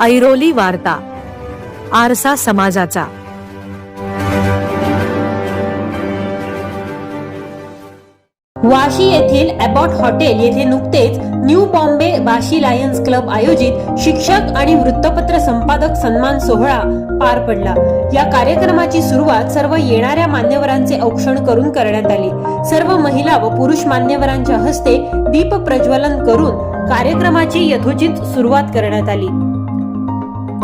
ऐरोली वार्ता आरसा समाजाचा. वाशी येथील अबॉट हॉटेल येथे नुकतेच new Bombay Vashi lions club आयोजित शिक्षक आणि वृत्तपत्र संपादक सन्मान सोहळा पार पडला. या कार्यक्रमाची सुरुवात सर्व येणाऱ्या मान्यवरांचे औक्षण करून करण्यात आली. सर्व महिला व पुरुष मान्यवरांच्या हस्ते दीप प्रज्वलन करून कार्यक्रमाची यथोचित सुरुवात करण्यात आली.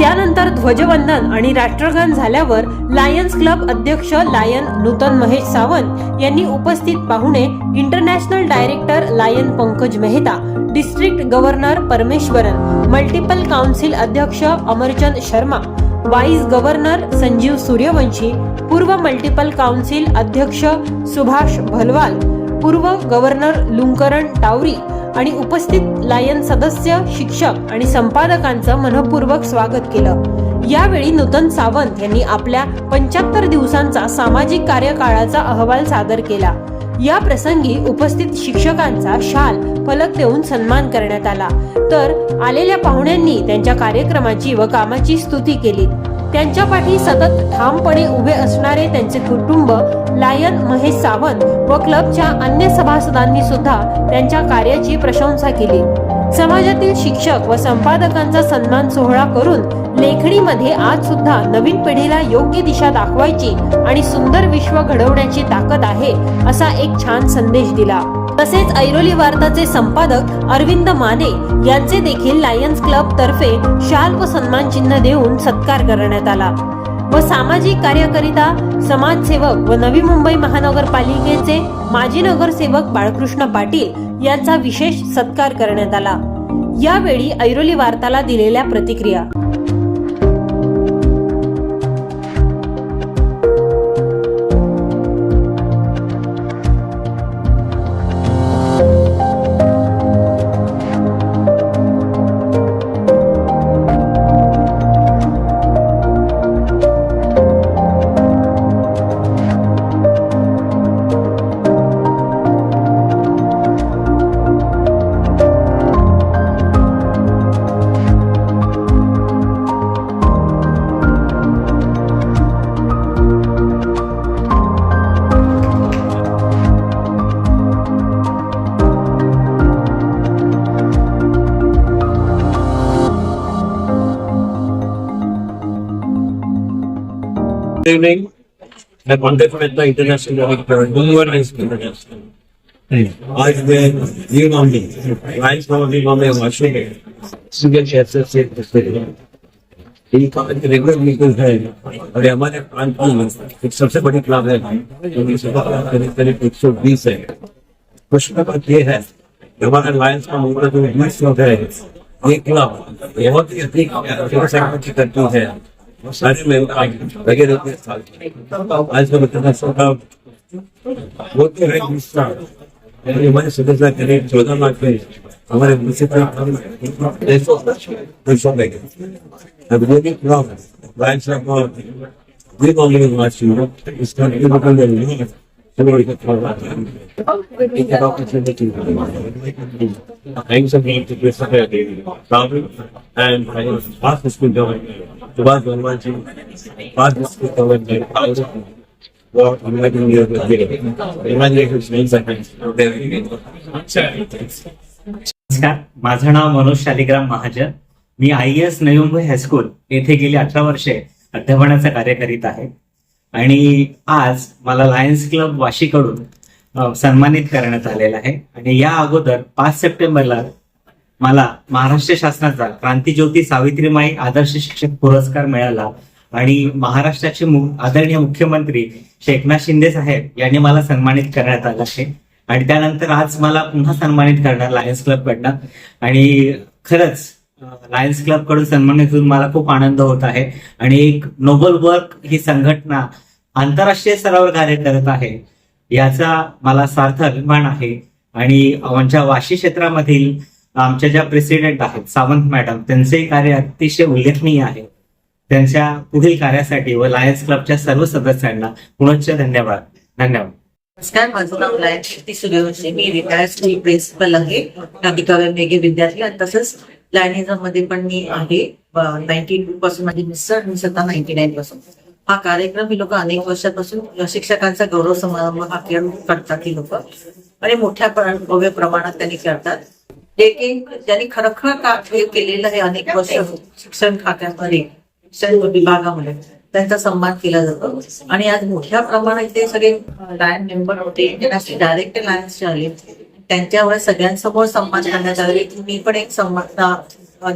त्यानंतर ध्वजवंदन आणि राष्ट्रगान झाल्यावर लायन्स क्लब अध्यक्ष लायन नूतन महेश सावंत यांनी उपस्थित पाहुणे international director lion Pankaj Mehta district governor Parameswaran multiple council अध्यक्ष अमरचंद शर्मा वाईस गव्हर्नर संजीव सूर्यवंशी पूर्व मल्टिपल काउन्सिल अध्यक्ष सुभाष भलवाल पूर्व गव्हर्नर लुंकरण टावरी आणि उपस्थित लायन सदस्य शिक्षक आणि संपादकांचं मनपूर्वक स्वागत केलं. यावेळी नूतन सावंत यांनी आपल्या पंच्याहत्तर दिवसांचा सामाजिक कार्यकाळाचा अहवाल सादर केला. या प्रसंगी उपस्थित शिक्षकांचा शाल फलक देऊन सन्मान करण्यात आला. तर आलेल्या पाहुण्यांनी त्यांच्या कार्यक्रमाची व कामाची स्तुती केली. त्यांच्या पाठी सतत ठामपणे उभे असणारे त्यांचे कुटुंब लायन महेश सावंत व क्लबच्या अन्य सभासदांनी सुद्धा त्यांच्या कार्याची प्रशंसा केली. समाजातील शिक्षक व संपादकांचा सन्मान सोहळा करून लेखणीमध्ये आज सुद्धा नवीन पिढीला योग्य दिशा दाखवायची आणि सुंदर विश्व घडवण्याची ताकद आहे असा एक छान संदेश दिला. तसेच ऐरोली वार्ताचे संपादक अरविंद माने यांचे देखील लायन्स क्लब तर्फे शाल व सन्मान चिन्ह देऊन सत्कार करण्यात आला. व सामाजिक कार्याकरिता समाजसेवक व नवी मुंबई महानगरपालिकेचे माजी नगरसेवक बाळकृष्ण पाटील यांचा विशेष सत्कार करण्यात आला. यावेळी ऐरोली वार्ताला दिलेल्या प्रतिक्रिया. Good evening. मैं Pankaj Mehta international director Dungargarh international आज मैं of new Bombay Washington single chapter से इनका रेगुलर मीटिंग है और ये हमारे प्रांत की एक सबसे बड़ी क्लब है करीब करीब एक सौ बीस है प्रश्न बात ये है हमारा लायंस का मुद्दा जो बीस लोग है ये क्लब बहुत ही अधिक करती है I remember, I, again, as well as sort of what the red star. અને મને સુદેશના ઘરે જોધા માટે અમારે વિચિત્ર દેશો દેશો બેગ આ બધી problem wines of we communication is not important any नमस्कार माझं नाव मनोज शालिग्राम महाजन. मी आय एस नयुंब हायस्कूल येथे गेली अठरा वर्षे अध्यापनाचं कार्य करीत आहे. आणि आज मला लायन्स क्लब वाशीकडून सन्मानित करण्यात आलेला आहे. आणि या अगोदर पाच सप्टेंबरला मला महाराष्ट्र शासनाचा क्रांतीज्योती सावित्रीमाई आदर्श शिक्षक पुरस्कार मिळाला. आणि महाराष्ट्राचे आदरणीय मुख्यमंत्री शेखनाथ शिंदे साहेब यांनी मला सन्मानित करण्यात आलं आहे. आणि त्यानंतर आज मला पुन्हा सन्मानित करणार लायन्स क्लब कडनं. आणि खरंच लायन्स क्लबकडून सन्मानित होऊन मला खूप आनंद होत आहे. आणि एक नोबल वर्क ही संघटना आंतरराष्ट्रीय स्तरावर कार्य करत आहे. याचा मला सार्थ अभिमान आहे. आणि आमच्या वाशी क्षेत्रामधील आमच्या ज्या प्रेसिडेंट आहेत सावंत मॅडम त्यांचे कार्य अतिशय उल्लेखनीय आहे. त्यांच्या पुढील कार्यासाठी व लायन्स क्लबच्या सर्व सदस्यांना पुनश्च धन्यवाद. धन्यवाद. नमस्कार माझं नाव लायन शक्ती सूर्यवंशी मी रिटायर्ड प्रिन्सिपल आहे. विद्यार्थी आणि तसंच मध्ये पण मी आहे. नाईन्टी टू पासून माझी मिस्टर मी स्वतः नाईन्टी नाईन पासून. हा कार्यक्रम ही लोक अनेक वर्षापासून शिक्षकांचा गौरव समारंभ हा खेळ करतात ही लोक. आणि मोठ्या भव्य प्रमाणात त्यांनी करतात जे की ज्यांनी खरोखर का केलेलं आहे अनेक वर्ष शिक्षण खात्यामध्ये शिक्षण विभागामध्ये त्यांचा सन्मान केला जातो. आणि आज मोठ्या प्रमाणात ते सगळे लायन मेंबर होते. इंटरनॅशनल डायरेक्ट लायन्सचे आले. त्यांच्यावर सगळ्यांसमोर सन्मान करण्यात आला. की मी पण एक सन्मान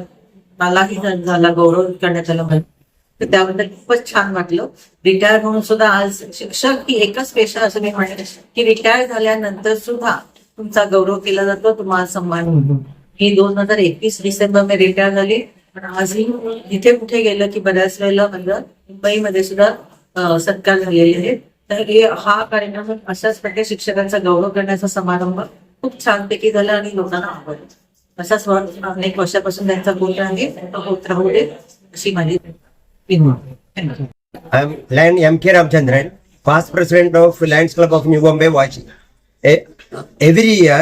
मलाही झाला गौरव करण्यात आला तर त्याबद्दल खूपच छान वाटलं. रिटायर होऊन सुद्धा आज शिक्षक ही एकच पेशा असं मी म्हणेन की रिटायर झाल्यानंतर सुद्धा तुमचा गौरव केला जातो तुम्हाला सन्मान होतो मी दोन हजार एकवीस डिसेंबरमध्ये रिटायर झाली. पण आजही जिथे कुठे गेलं की बऱ्याच वेळेला माझं मुंबईमध्ये सुद्धा सत्कार झालेले आहेत. तर हे हा कार्यक्रम अशाच प्रकारे शिक्षकांचा गौरव करण्याचा समारंभ खूप छानपैकी झाला आणि लोकांना आवडला असाच वर- अनेक वर्षापासून त्यांचा गोत्र आहे होत राहू दे अशी माझी विनंती I am Lion M. K. Ramchandran, past president of Lions Club of New Bombay, Washington. Every year,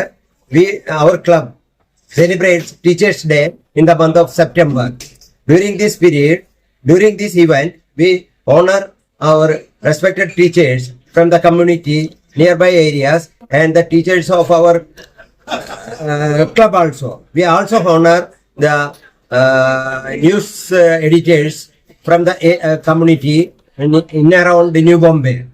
we our club celebrates Teachers' Day in the month of September. During this period, during this event, we honor our respected teachers from the community, nearby areas, and the teachers of our uh, club also. We also honor the uh, news uh, editors from the uh, community in, in around New Bombay.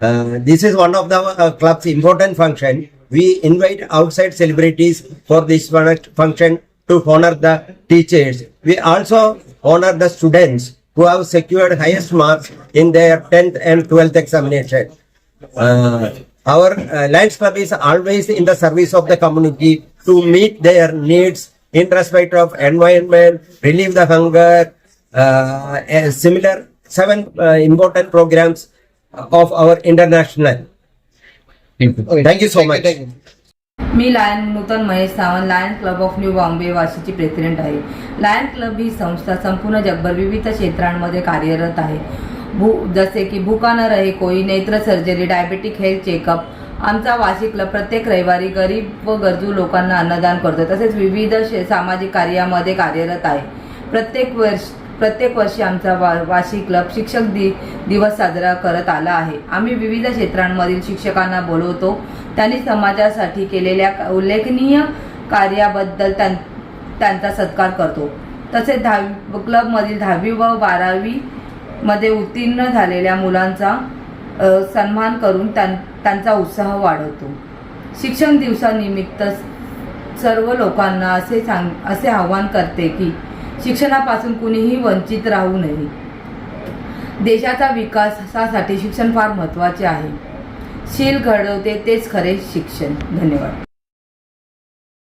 Uh, this is one of the uh, club's important function. We invite outside celebrities for this function to honor the teachers. We also honor the students who have secured highest marks in their 10th and 12th examination. Uh, our uh, Lions Club is always in the service of the community to meet their needs in respect of environment, relieve the hunger, uh, similar seven uh, important programs of our international. Thank you so much. Me lion Nutan Mahesh Sawant lion club of new Bombay वाशीची president आहे lion club ही संस्था संपूर्ण जगभर विविध क्षेत्रांमध्ये कार्यरत आहे भू जसे की भूका न रहे कोई नेत्र सर्जरी डायबेटिक हेल्थ चेकअप आमचा वाशी क्लब प्रत्येक रविवारी गरीब व गरजू लोकांना अन्नदान करतो. तसेच विविध शे- सामाजिक कार्यामध्ये कार्यरत आहे. प्रत्येक वर्ष प्रत्येक वर्षी आमचा वा वाशी क्लब शिक्षक दि दिवस साजरा करत आला आहे. आम्ही विविध क्षेत्रांमधील शिक्षकांना बोलवतो. त्यांनी समाजासाठी केलेल्या उल्लेखनीय कार्याबद्दल त्यां त्यांचा सत्कार करतो. तसेच दहावी क्लबमधील दहावी व बारावी मध्ये उत्तीर्ण झालेल्या मुलांचा सन्मान करून त्यां त्यांचा उत्साह वाढवतो. शिक्षण दिवसानिमित्त सर्व लोकांना असे सांग असे आवाहन करते की शिक्षणापासून कुणीही वंचित राहू नये. देशाचा विकासासाठी शिक्षण फार महत्त्वाचे आहे. शील घडवते तेच खरे शिक्षण. धन्यवाद.